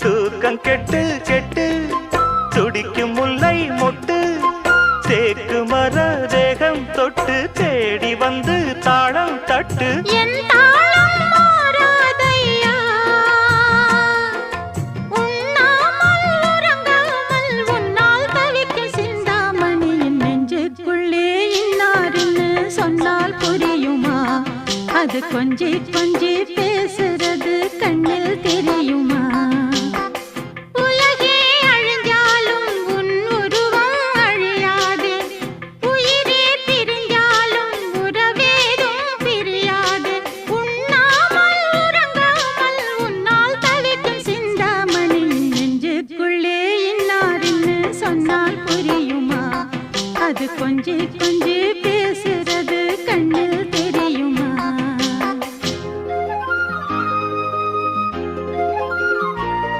தூக்கம் கெட்டு கெட்டு. துடிக்கும் முல்லை மொட்டு. தேக்கு மர தேகம் தொட்டு தேடி வந்து தாளம் தட்டு. என் சொன்னால் புரியுமா? அது கொஞ்சி கொஞ்சி பேசுறது கண்ணில் தெரியும். தெரியுமா அது கொஞ்சம் கொஞ்சம்